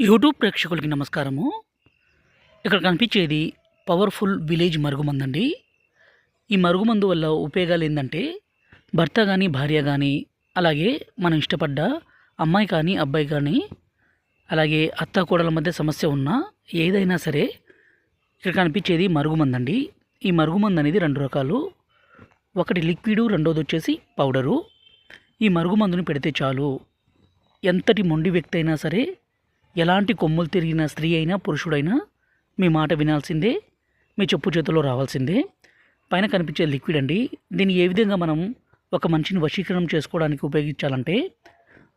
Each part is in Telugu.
యూట్యూబ్ ప్రేక్షకులకి నమస్కారము. ఇక్కడ కనిపించేది పవర్ఫుల్ విలేజ్ మరుగుమందండి. ఈ మరుగుమందు వల్ల ఉపయోగాలు ఏంటంటే భర్త కానీ భార్య కానీ అలాగే మనం ఇష్టపడ్డ అమ్మాయి కానీ అబ్బాయి కానీ అలాగే అత్త కోడల మధ్య సమస్య ఉన్నా ఏదైనా సరే ఇక్కడ కనిపించేది మరుగుమందండి. ఈ మరుగుమందు అనేది రెండు రకాలు. ఒకటి లిక్విడ్ రెండోది వచ్చేసి పౌడరు. ఈ మరుగుమందుని పెడితే చాలు. ఎంతటి మొండి వ్యక్తి అయినా సరే ఎలాంటి కొమ్ములు తిరిగిన స్త్రీ అయినా పురుషుడైనా మీ మాట వినాల్సిందే మీ చెప్పు చేతిలో రావాల్సిందే. పైన కనిపించే లిక్విడ్ అండి. దీన్ని ఏ విధంగా మనం ఒక మనిషిని వశీకరణం చేసుకోవడానికి ఉపయోగించాలంటే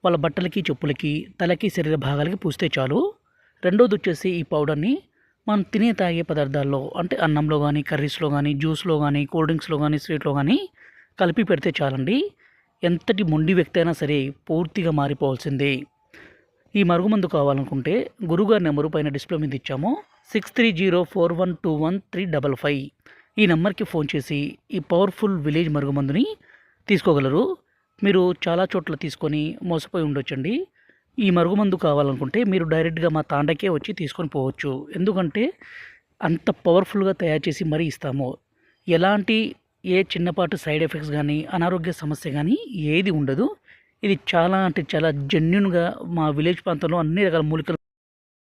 వాళ్ళ బట్టలకి చెప్పులకి తలకి శరీర భాగాలకి పూస్తే చాలు. రెండోది వచ్చేసి ఈ పౌడర్ని మనం తినే తాగే పదార్థాల్లో అంటే అన్నంలో కానీ కర్రీస్లో కానీ జ్యూస్లో కానీ కూల్ డ్రింక్స్లో కానీ స్వీట్లో కానీ కలిపి పెడితే చాలండి. ఎంతటి మొండి వ్యక్తి అయినా సరే పూర్తిగా మారిపోవాల్సిందే. ఈ మరుగుమందు కావాలనుకుంటే గురుగారి నెంబరు పైన డిస్ప్లే మీద ఇచ్చాము. Six three zero four one two one three double five. ఈ నెంబర్కి ఫోన్ చేసి ఈ పవర్ఫుల్ విలేజ్ మరుగుమందుని తీసుకోగలరు. మీరు చాలా చోట్ల తీసుకొని మోసపోయి ఉండొచ్చండి. ఈ మరుగుమందు కావాలనుకుంటే మీరు డైరెక్ట్గా మా తాండకే వచ్చి తీసుకొని పోవచ్చు. ఎందుకంటే అంత పవర్ఫుల్గా తయారు చేసి మరీ ఇస్తాము. ఎలాంటి ఏ చిన్నపాటు సైడ్ ఎఫెక్ట్స్ కానీ అనారోగ్య సమస్య కానీ ఏది ఉండదు. ఇది చాలా అంటే చాలా జెన్యున్గా మా విలేజ్ ప్రాంతంలో అన్ని రకాల మూలికలు